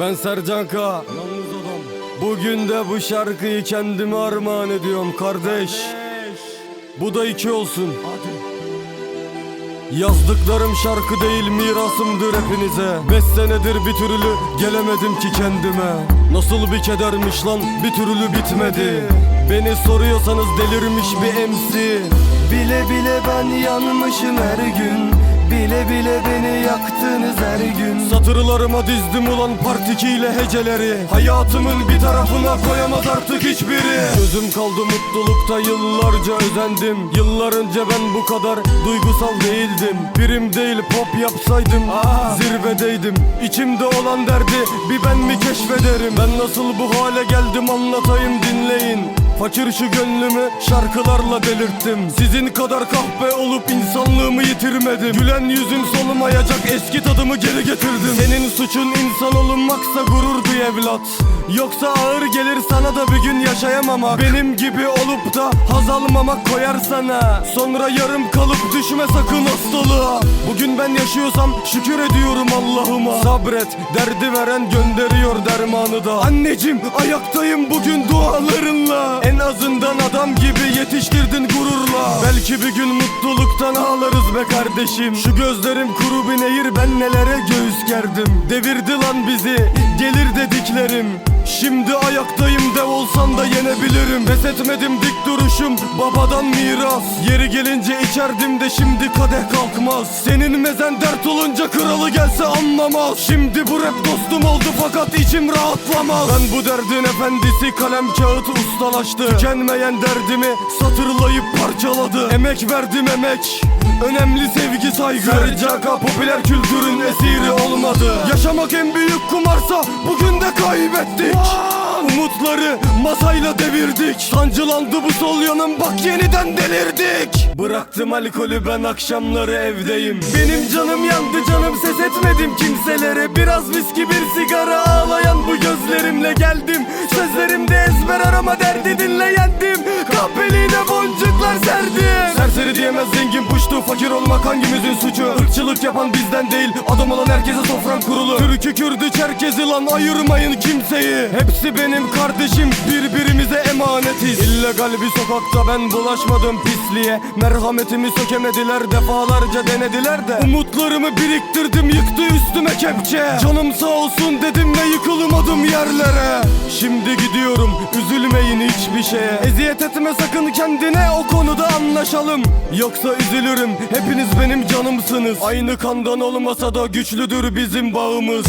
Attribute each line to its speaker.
Speaker 1: Ben Sercan K. Yalnız adam. Bugün de bu şarkıyı kendime armağan ediyorum kardeş. Bu da iki olsun. Yazdıklarım şarkı değil mirasımdır hepinize Beş senedir bir türlü gelemedim ki kendime Nasıl bir kedermiş lan bir türlü bitmedi Beni soruyorsanız delirmiş bir MC
Speaker 2: Bile bile ben yanmışım her gün Bile bile beni yaktınız her gün.
Speaker 1: Satırlarıma dizdim ulan partikiyle heceleri. Hayatımın bir tarafına koyamaz artık hiçbiri. Gözüm kaldı mutlulukta yıllarca özendim. Yıllar önce ben bu kadar duygusal değildim. Birim değil pop yapsaydım zirvedeydim. İçimde olan derdi bir ben mi keşfederim? Ben nasıl bu hale geldim anlatayım dinleyin Fakir şu gönlümü şarkılarla delirttim. Sizin kadar kahpe olup insanlığımı yitirmedim. Gülen yüzüm solumayacak eski tadımı geri getirdim. Senin suçun insan olunmaksa gurur duy evlat. Yoksa ağır gelir sana da bir gün yaşayamamak. Benim gibi olup da haz almamak koyar sana. Sonra yarım kalıp düşme sakın hastalığa. Bugün ben yaşıyorsam şükür ediyorum Allah'ıma. Sabret derdi veren gönderiyor dermanı da. Anneciğim ayaktayım bugün dualarınla En azından adam gibi yetiştirdin gururla. Belki bir gün mutluluktan ağlarız be kardeşim. Şu gözlerim kuru bir nehir ben nelere göğüs gerdim. Devirdi lan bizi gelir dediklerim Şimdi ayaktayım dev olsan da yenebilirim. Pes etmedim dik duruşum babadan miras. Yeri gelince içerdim de şimdi kadeh kalkmaz. Senin mezen dert olunca kralı gelse anlamaz. Şimdi bu rap dostum oldu fakat içim rahatlamaz. Ben bu derdin efendisi kalem kağıt ustalaştı. Tükenmeyen derdimi satırlayıp parçaladı. Emek verdim emek. Önemli sevgi saygı. Sercaka popüler kültürün esiri olmadı. Yaşamak en büyük kumarsa bugün de kaybettik Umutları masayla devirdik. Sancılandı bu sol yanım bak yeniden delirdik. Bıraktım alkolü ben akşamları evdeyim. Benim canım yandı canım ses etmedim kimselere. Biraz viski bir sigara ağlayan bu gözlerimle geldim. Sözlerimde ezber arama derdi dinle yendim Kahpeliğine boncuklar serdim Serseri diyemez zengin puştu Fakir olmak hangimizin suçu? Irkçılık yapan bizden değil Adam olan herkese sofran kurulu. Türk'ü Kürdü Çerkezi lan ayırmayın kimseyi. Hepsi benim kardeşim birbirimize emanetiz. İllegal bir sokakta ben bulaşmadım pisliğe. Merhametimi sökemediler defalarca denediler de. Umutlarımı biriktirdim yıktı üstüme kepçe. Canım sağ olsun dedim ve yıkılmadım yerlere. Şimdi gidiyorum üzülmeyin hiçbir şeye. Eziyet etme sakın kendine o konuda anlaşalım. Yoksa üzülürüm. Hepiniz benim canımsınız. Aynı kandan olmasa da güçlüdür bizim bağımız